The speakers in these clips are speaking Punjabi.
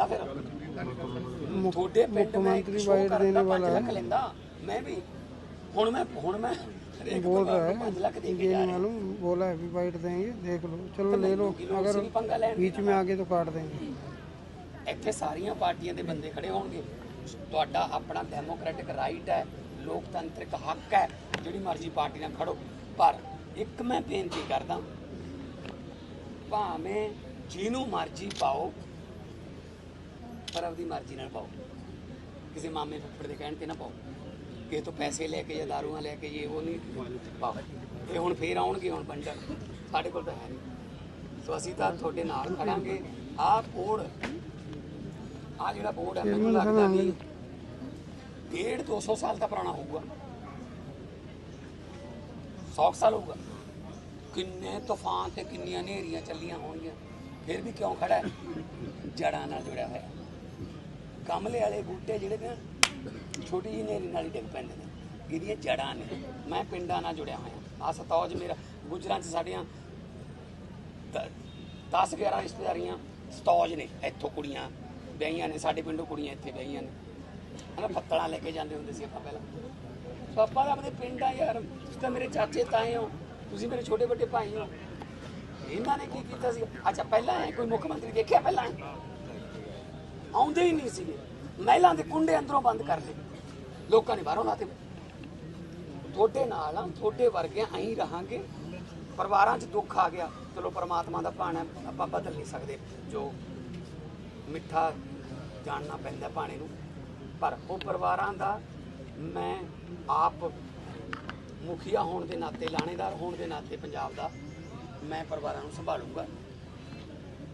ਲੈਂਦਾ ਫਿਰ ਮੁੱਖ ਤੁਹਾਡੇ ਪਿੰਡ ਮੈਂ ਇੱਕ ਮੰਤਰੀ show ਵਾਈਟ ਕਰਨ ਦੇਣੇ ਦਾ ਵਾਲਾ 5 ਹੈ ਲੱਖ ਲੈਂਦਾ ਮੈਂ ਵੀ ਹੁਣ मैं ਹੁਣ मैं हरेक बोल परिवार रहा को है 5 लाख दे के ये जा नहीं रहा है मालूम बोला है भी वाइट देंगे देख लो चलो ले लो कि लोग अगर उसी पंगा लेने बीच में आगे तो काट देंगे ਇੱਥੇ ਸਾਰੀਆਂ ਪਾਰਟੀਆਂ ਦੇ ਬੰਦੇ ਖੜੇ ਹੋਣਗੇ ਤੁਹਾਡਾ ਆਪਣਾ ਡੈਮੋਕ੍ਰੈਟਿਕ ਰਾਈਟ ਹੈ ਲੋਕਤੰਤਰਿਕ ਹੱਕ ਹੈ ਜਿਹੜੀ ਮਰਜ਼ੀ ਪਾਰਟੀ ਨਾਲ ਖੜੋ ਪਰ ਇੱਕ ਮੈਂ ਬੇਨਤੀ ਕਰਦਾ ਭਾਵੇਂ ਜਿਹਨੂੰ ਮਰਜ਼ੀ ਪਾਓ ਪਰ ਆਪਦੀ ਮਰਜ਼ੀ ਨਾਲ ਪਾਓ। ਕਿਸੇ ਮਾਮੇ ਫੁੱਫੜ ਦੇ ਕਹਿਣ ਤੇ ਨਾ ਪਾਓ। ਕਿਸੇ ਤੋਂ ਪੈਸੇ ਲੈ ਕੇ ਜਾਂ ਦਾਰੂਆਂ ਲੈ ਕੇ ਇਹ ਉਹ ਨਹੀਂ ਪਾਓ। ਇਹ ਹੁਣ ਫੇਰ ਆਉਣਗੇ ਹੁਣ ਵੰਡਣ ਸਾਡੇ ਕੋਲ ਤਾਂ ਹੈ ਨਹੀਂ। ਸੋ ਅਸੀਂ ਤਾਂ ਤੁਹਾਡੇ ਨਾਲ ਖੜਾਂਗੇ। ਆਹ ਕੋਡ ਆ ਜਿਹੜਾ ਬੋਰਡ ਹੈ ਮੈਨੂੰ ਲੱਗਦਾ ਵੀ ਡੇਢ 200 ਸਾਲ ਦਾ ਪੁਰਾਣਾ ਹੋਊਗਾ। 100 ਸਾਲ ਹੋਊਗਾ। ਕਿੰਨੇ ਤੂਫਾਨ ਤੇ ਕਿੰਨੀਆਂ ਹਨੇਰੀਆਂ ਚੱਲੀਆਂ ਹੋਣਗੀਆਂ। ਫਿਰ ਵੀ ਕਿਉਂ ਖੜਾ ਹੈ? ਜੜਾਂ ਨਾਲ ਜੁੜਿਆ ਹੋਇਆ। ਗਮਲੇ ਵਾਲੇ ਬੂਟੇ ਜਿਹੜੇ ਨੇ, ਛੋਟੀ ਜਿਹੀ ਹਨੇਰੀ ਨਾਲ ਹੀ ਡਿੱਗ ਪੈਂਦੇ ਨੇ। ਇਹਦੀਆਂ ਜੜਾਂ ਨੇ। ਮੈਂ ਪਿੰਡਾਂ ਨਾਲ ਜੁੜਿਆ ਹੋਇਆ। ਆ ਸਤੌਜ ਮੇਰਾ ਗੁਜਰਾਂ ਚ ਸਾਡੀਆਂ 10 11 ਰਿਸ਼ਤੇਦਾਰੀਆਂ ਸਤੌਜ ਨੇ। ਇੱਥੋਂ ਕੁੜੀਆਂ ਵਿਆਹੀਆਂ ਨੇ, ਸਾਡੇ ਪਿੰਡੋਂ ਕੁੜੀਆਂ ਇੱਥੇ ਵਿਆਹੀਆਂ ਨੇ। ਹਨਾ, ਫੱਤਲਾਂ ਲੈ ਕੇ ਜਾਂਦੇ ਹੁੰਦੇ ਸੀ ਆਪਾਂ ਪਹਿਲਾਂ। ਸੋ ਆਪਾਂ ਤਾਂ ਆਪਣੇ ਪਿੰਡ ਆ ਯਾਰ। ਤੁਸੀਂ ਤਾਂ ਮੇਰੇ ਚਾਚੇ, ਤਾਏ ਹੋ। ਤੁਸੀਂ ਮੇਰੇ ਛੋਟੇ ਵੱਡੇ ਭਾਈ ਹੋ। ਇਹਨਾਂ ਨੇ ਕੀ ਕੀਤਾ ਸੀ? ਅੱਛਾ, ਪਹਿਲਾਂ ਐ ਕੋਈ ਮੁੱਖ ਮੰਤਰੀ ਦੇਖਿਆ ਪਹਿਲਾਂ? ਆਉਂਦੇ ਹੀ ਨਹੀਂ ਸੀਗੇ। ਮਹਿਲਾਂ ਦੇ ਕੁੰਡੇ ਅੰਦਰੋਂ ਬੰਦ ਕਰ ਲਏ। ਲੋਕਾਂ ਨੇ ਬਾਹਰੋਂ ਲਾਤੇ ਤੁਹਾਡੇ ਨਾਲ ਆ, ਤੁਹਾਡੇ ਵਰਗੇ ਐਂ ਰਹਾਂਗੇ। ਪਰਿਵਾਰਾਂ 'ਚ ਦੁੱਖ ਆ ਗਿਆ। ਚਲੋ ਪਰਮਾਤਮਾ ਦਾ ਭਾਣਾ ਆਪਾਂ ਬਦਲ ਨਹੀਂ ਸਕਦੇ। ਜੋ ਮਿੱਠਾ ਜਾਣਨਾ ਪੈਂਦਾ ਭਾਣੇ ਨੂੰ। ਪਰ ਉਹ ਪਰਿਵਾਰਾਂ ਦਾ ਮੈਂ ਆਪ ਮੁਖੀਆ ਹੋਣ ਦੇ ਨਾਤੇ, ਲਾਣੇਦਾਰ ਹੋਣ ਦੇ ਨਾਤੇ ਪੰਜਾਬ ਦਾ ਮੈਂ ਪਰਿਵਾਰਾਂ ਨੂੰ ਸੰਭਾਲੂਗਾ।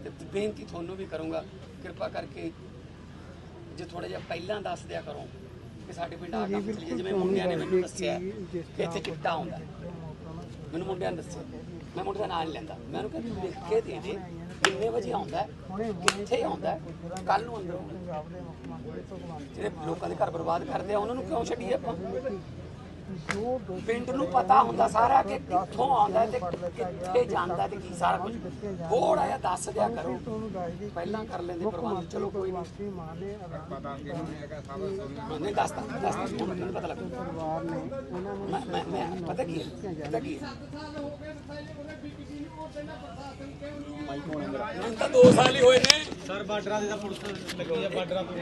ਤੇ ਬੇਨਤੀ ਤੁਹਾਨੂੰ ਵੀ ਕਰੂੰਗਾ ਕਿਰਪਾ ਕਰਕੇ ਜੇ ਥੋੜਾ ਜਿਹਾ ਪਹਿਲਾਂ ਦੱਸ ਦਿਆ ਕਰੋ ਕਿ ਸਾਡੇ ਪਿੰਡ ਆ ਕੰਮ ਚੱਲੀ ਜਿਵੇਂ ਮੁੰਡਿਆਂ ਨੇ ਮੈਨੂੰ ਦੱਸਿਆ ਕਿ ਇੱਥੇ ਚਿੱਟਾ ਹੁੰਦਾ। ਮੈਨੂੰ ਮੁੰਡਿਆਂ ਨੇ ਦੱਸਿਆ। ਮੈਂ ਮੁੰਡੇ ਦਾ ਨਾਂ ਨਹੀਂ ਲੈਂਦਾ। ਮੈਂ ਉਹਨੂੰ ਕਹਿੰਦਾ ਲਿਖ ਕੇ ਦੇ ਦੇ ਕਿੰਨੇ ਵਜੇ ਆਉਂਦਾ ਕਿੱਥੇ ਆਉਂਦਾ ਕੱਲ ਨੂੰ ਅੰਦਰ ਆਉਂਦਾ ਜਿਹੜੇ ਲੋਕਾਂ ਦੇ ਘਰ ਬਰਬਾਦ ਕਰਦੇ ਆ ਉਹਨਾਂ ਨੂੰ ਕਿਉਂ ਛੱਡੀਏ ਆਪਾਂ? ਪਿੰਡ ਨੂੰ ਪਤਾ ਹੁੰਦਾ ਸਾਰਾ ਕਿ ਕਿੱਥੋਂ ਆਉਂਦਾ ਤੇ ਕਿੱਥੇ ਜਾਂਦਾ ਤੇ ਕੀ ਸਾਰਾ ਕੁਝ ਥੋੜਾ ਜਿਹਾ ਦੱਸ ਦਿਆ ਕਰੋ। ਪਹਿਲਾਂ ਕਰ ਲੈਂਦੇ ਪ੍ਰਬੰਧ। ਚਲੋ ਕੋਈ ਨਹੀਂ। ਨਹੀਂ ਦੱਸਦਾ ਦੱਸਦਾ ਹੁਣ ਮੈਨੂੰ ਪਤਾ ਲੱਗ ਪਰਿਵਾਰ ਨੇ ਉਹਨਾਂ ਨੂੰ ਮੈਂ ਮੈਂ ਮੈਂ ਪਤਾ ਕੀ ਹੈ? ਪਤਾ ਕੀ ਹੈ? ਮੈਨੂੰ ਤਾਂ 2 ਸਾਲ ਹੀ ਹੋਏ ਨੇ। ਸਰ ਬਾਰਡਰਾਂ ਦੇ ਤਾਂ ਪੁਲਿਸ ਲੱਗੀ ਆ ਬਾਰਡਰਾਂ ਤੋਂ।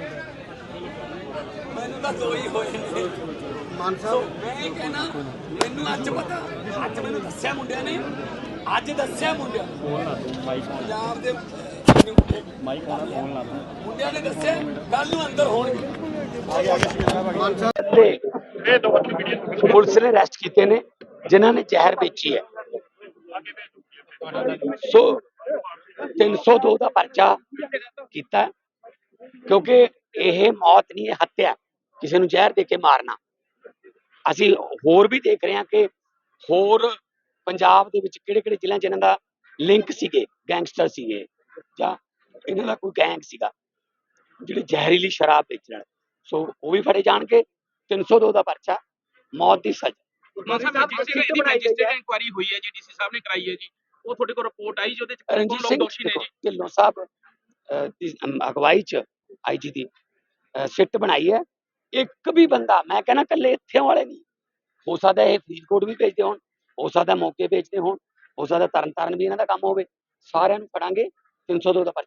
ਮੈਨੂੰ ਤਾਂ ਦੋ ਹੀ ਹੋਏ ਨੇ। ਮਾਨ ਸੋ ਮੈਂ ਇਹ ਕਹਿਣਾ ਮੈਨੂੰ ਅੱਜ ਪਤਾ ਅੱਜ ਮੈਨੂੰ ਦੱਸਿਆ ਮੁੰਡਿਆਂ ਨੇ ਅੱਜ ਦੱਸਿਆ ਮੁੰਡਿਆਂ ਨੇ। ਪੰਜਾਬ ਦੇ ਮਾਈਕ ਫੋਨ ਲਾ ਮੁੰਡਿਆਂ ਨੇ ਦੱਸਿਆ ਕੱਲ ਨੂੰ ਅੰਦਰ ਹੋਣਗੇ। ਪੁਲਿਸ ਨੇ ਅਰੈਸਟ ਕੀਤੇ ਨੇ ਜਿਨ੍ਹਾਂ ਨੇ ਜ਼ਹਿਰ ਵੇਚੀ ਹੈ। ਸੋ 302 ਦਾ ਪਰਚਾ ਕੀਤਾ ਕਿਉਂਕਿ ਇਹ ਮੌਤ ਨਹੀਂ ਹੈ ਹੱਤਿਆ। ਕਿਸੇ ਨੂੰ ਜ਼ਹਿਰ ਦੇ ਕੇ ਮਾਰਨਾ। ਅਸੀਂ ਹੋਰ ਵੀ ਦੇਖ ਰਹੇ ਹਾਂ ਕਿ ਹੋਰ ਪੰਜਾਬ ਦੇ ਵਿੱਚ ਕਿਹੜੇ ਕਿਹੜੇ ਜ਼ਿਲ੍ਹਿਆਂ 'ਚ ਇਹਨਾਂ ਦਾ ਲਿੰਕ ਸੀਗੇ ਗੈਂਗਸਟਰ ਸੀਗੇ ਜਾਂ ਇਹਨਾਂ ਦਾ ਕੋਈ ਗੈਂਗ ਸੀਗਾ ਜਿਹੜੇ ਜ਼ਹਿਰੀਲੀ ਸ਼ਰਾਬ ਵੇਚਣ ਸੋ ਉਹ ਵੀ ਫੜੇ ਜਾਣਗੇ 302 ਦਾ ਪਰਚਾ ਮੌਤ ਦੀ ਸਜ਼ਾ। ਇਨਕੁਆਇਰੀ ਹੋਈ ਹੈ ਜੀ ਡੀਸੀ ਸਾਹਿਬ ਨੇ ਕਰਾਈ ਹੈ ਜੀ ਉਹ ਤੁਹਾਡੇ ਕੋਲ ਰਿਪੋਰਟ ਆਈ ਜੀ ਉਹਦੇ ਚ ਕੌਣ ਲੋਕ ਦੋਸ਼ੀ ਨੇ ਜੀ? ਢਿੱਲੋਂ ਸਾਹਿਬ ਦੀ ਅਗਵਾਈ ਚ ਆਈਜੀ ਦੀ ਸਿੱਟ ਬਣਾਈ ਹੈ। ਇੱਕ ਵੀ ਬੰਦਾ, ਮੈਂ ਕਹਿੰਦਾ ਕੱਲੇ ਇੱਥੇ ਵਾਲੇ ਨਹੀਂ। ਹੋ ਸਕਦਾ ਇਹ ਫਰੀਦਕੋਟ ਵੀ ਭੇਜਦੇ ਹੋਣ, ਹੋ ਸਕਦਾ ਮੌਕੇ ਭੇਜਦੇ ਹੋਣ, ਹੋ ਸਕਦਾ ਤਰਨ ਤਾਰਨ ਵੀ ਇਹਨਾਂ ਦਾ ਕੰਮ ਹੋਵੇ। ਸਾਰਿਆਂ ਨੂੰ ਫੜਾਂਗੇ 302 ਦਾ ਪਰਚਾ।